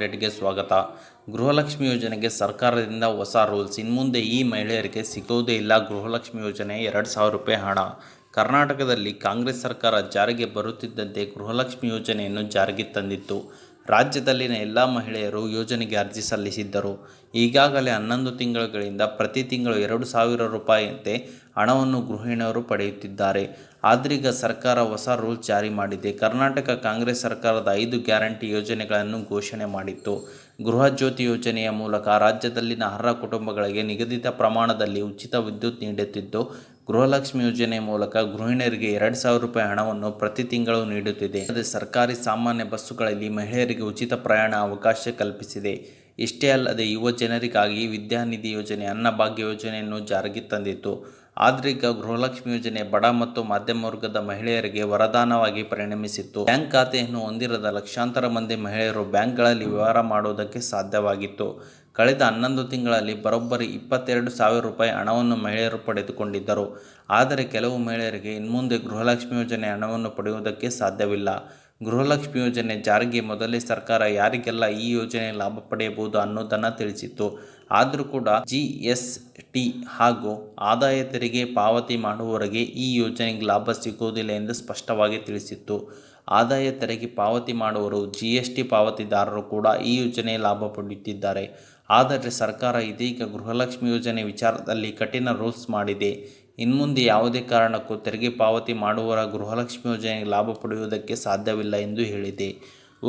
ಅಪ್ಡೇಟ್ಗೆ ಸ್ವಾಗತ. ಗೃಹಲಕ್ಷ್ಮಿ ಯೋಜನೆಗೆ ಸರ್ಕಾರದಿಂದ ಹೊಸ ರೂಲ್ಸ್. ಇನ್ಮುಂದೆ ಈ ಮಹಿಳೆಯರಿಗೆ ಸಿಗೋದೇ ಇಲ್ಲ. ಗೃಹಲಕ್ಷ್ಮಿ ಯೋಜನೆ ಎರಡು ಸಾವಿರ ರೂಪಾಯಿ ಹಣ. ಕರ್ನಾಟಕದಲ್ಲಿ ಕಾಂಗ್ರೆಸ್ ಸರ್ಕಾರ ಜಾರಿಗೆ ಬರುತ್ತಿದ್ದಂತೆ ಗೃಹಲಕ್ಷ್ಮಿ ಯೋಜನೆಯನ್ನು ಜಾರಿಗೆ ತಂದಿತ್ತು. ರಾಜ್ಯದಲ್ಲಿನ ಎಲ್ಲ ಮಹಿಳೆಯರು ಯೋಜನೆಗೆ ಅರ್ಜಿ ಸಲ್ಲಿಸಿದ್ದರು. ಈಗಾಗಲೇ ಹನ್ನೊಂದು ತಿಂಗಳುಗಳಿಂದ ಪ್ರತಿ ತಿಂಗಳು ಎರಡು ಸಾವಿರ ರೂಪಾಯಿಯಂತೆ ಹಣವನ್ನು ಗೃಹಿಣಿಯರು ಪಡೆಯುತ್ತಿದ್ದಾರೆ. ಆದ್ರೀಗ ಸರ್ಕಾರ ಹೊಸ ರೂಲ್ ಜಾರಿ ಮಾಡಿದೆ. ಕರ್ನಾಟಕ ಕಾಂಗ್ರೆಸ್ ಸರ್ಕಾರದ ಐದು ಗ್ಯಾರಂಟಿ ಯೋಜನೆಗಳನ್ನು ಘೋಷಣೆ ಮಾಡಿತ್ತು. ಗೃಹ ಜ್ಯೋತಿ ಯೋಜನೆಯ ಮೂಲಕ ರಾಜ್ಯದಲ್ಲಿನ ಅರ್ಹ ಕುಟುಂಬಗಳಿಗೆ ನಿಗದಿತ ಪ್ರಮಾಣದಲ್ಲಿ ಉಚಿತ ವಿದ್ಯುತ್ ನೀಡುತ್ತಿದ್ದು, ಗೃಹಲಕ್ಷ್ಮಿ ಯೋಜನೆ ಮೂಲಕ ಗೃಹಿಣಿಯರಿಗೆ ಎರಡು ಸಾವಿರ ರೂಪಾಯಿ ಹಣವನ್ನು ಪ್ರತಿ ತಿಂಗಳು ನೀಡುತ್ತಿದೆ. ಅದೇ ಸರ್ಕಾರಿ ಸಾಮಾನ್ಯ ಬಸ್ಸುಗಳಲ್ಲಿ ಮಹಿಳೆಯರಿಗೆ ಉಚಿತ ಪ್ರಯಾಣ ಅವಕಾಶ ಕಲ್ಪಿಸಿದೆ. ಇಷ್ಟೇ ಅಲ್ಲದೆ ಯುವ ಜನರಿಗಾಗಿ ವಿದ್ಯಾನಿಧಿ ಯೋಜನೆ, ಅನ್ನಭಾಗ್ಯ ಯೋಜನೆಯನ್ನು ಜಾರಿಗೆ ತಂದಿತ್ತು. ಆದ್ರೀಗ ಗೃಹಲಕ್ಷ್ಮಿ ಯೋಜನೆ ಬಡ ಮತ್ತು ಮಧ್ಯಮ ವರ್ಗದ ಮಹಿಳೆಯರಿಗೆ ವರದಾನವಾಗಿ ಪರಿಣಮಿಸಿತ್ತು. ಬ್ಯಾಂಕ್ ಖಾತೆಯನ್ನು ಹೊಂದಿರದ ಲಕ್ಷಾಂತರ ಮಂದಿ ಮಹಿಳೆಯರು ಬ್ಯಾಂಕ್ಗಳಲ್ಲಿ ವ್ಯವಹಾರ ಮಾಡುವುದಕ್ಕೆ ಸಾಧ್ಯವಾಗಿತ್ತು. ಕಳೆದ ಹನ್ನೊಂದು ತಿಂಗಳಲ್ಲಿ ಬರೋಬ್ಬರಿ ಇಪ್ಪತ್ತೆರಡು ಸಾವಿರ ರೂಪಾಯಿ ಹಣವನ್ನು ಮಹಿಳೆಯರು ಪಡೆದುಕೊಂಡಿದ್ದರು. ಆದರೆ ಕೆಲವು ಮಹಿಳೆಯರಿಗೆ ಇನ್ಮುಂದೆ ಗೃಹಲಕ್ಷ್ಮಿ ಯೋಜನೆ ಹಣವನ್ನು ಪಡೆಯುವುದಕ್ಕೆ ಸಾಧ್ಯವಿಲ್ಲ. ಗೃಹಲಕ್ಷ್ಮಿ ಯೋಜನೆ ಜಾರಿಗೆ ಮೊದಲೇ ಸರ್ಕಾರ ಯಾರಿಗೆಲ್ಲ ಈ ಯೋಜನೆ ಲಾಭ ಪಡೆಯಬಹುದು ಅನ್ನೋದನ್ನು ತಿಳಿಸಿತ್ತು. ಆದರೂ ಕೂಡ ಜಿ ಎಸ್ ಟಿ ಹಾಗೂ ಆದಾಯ ತೆರಿಗೆ ಪಾವತಿ ಮಾಡುವವರೆಗೆ ಈ ಯೋಜನೆಗೆ ಲಾಭ ಸಿಗುವುದಿಲ್ಲ ಎಂದು ಸ್ಪಷ್ಟವಾಗಿ ತಿಳಿಸಿತ್ತು. ಆದಾಯ ತೆರಿಗೆ ಪಾವತಿ ಮಾಡುವವರು ಜಿ ಎಸ್ ಟಿ ಪಾವತಿದಾರರು ಕೂಡ ಈ ಯೋಜನೆ ಲಾಭ ಪಡೆಯುತ್ತಿದ್ದಾರೆ. ಆದರೆ ಸರ್ಕಾರ ಇದೀಗ ಗೃಹಲಕ್ಷ್ಮಿ ಯೋಜನೆ ವಿಚಾರದಲ್ಲಿ ಕಠಿಣ ರೂಲ್ಸ್ ಮಾಡಿದೆ. ಇನ್ಮುಂದೆ ಯಾವುದೇ ಕಾರಣಕ್ಕೂ ತೆರಿಗೆ ಪಾವತಿ ಮಾಡುವವರ ಗೃಹಲಕ್ಷ್ಮಿ ಯೋಜನೆಗೆ ಲಾಭ ಪಡೆಯುವುದಕ್ಕೆ ಸಾಧ್ಯವಿಲ್ಲ ಎಂದು ಹೇಳಿದೆ.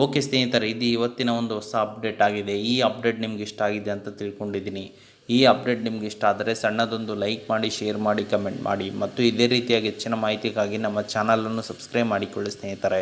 ಓಕೆ ಸ್ನೇಹಿತರೆ, ಇದು ಇವತ್ತಿನ ಒಂದು ಹೊಸ ಅಪ್ಡೇಟ್ ಆಗಿದೆ. ಈ ಅಪ್ಡೇಟ್ ನಿಮ್ಗೆ ಇಷ್ಟ ಆಗಿದೆ ಅಂತ ತಿಳ್ಕೊಂಡಿದ್ದೀನಿ. ಈ ಅಪ್ಡೇಟ್ ನಿಮ್ಗೆ ಇಷ್ಟ ಆದರೆ ಸಣ್ಣದೊಂದು ಲೈಕ್ ಮಾಡಿ, ಶೇರ್ ಮಾಡಿ, ಕಮೆಂಟ್ ಮಾಡಿ. ಮತ್ತು ಇದೇ ರೀತಿಯಾಗಿ ಹೆಚ್ಚಿನ ಮಾಹಿತಿಗಾಗಿ ನಮ್ಮ ಚಾನಲನ್ನು ಸಬ್ಸ್ಕ್ರೈಬ್ ಮಾಡಿಕೊಳ್ಳಿ ಸ್ನೇಹಿತರೆ.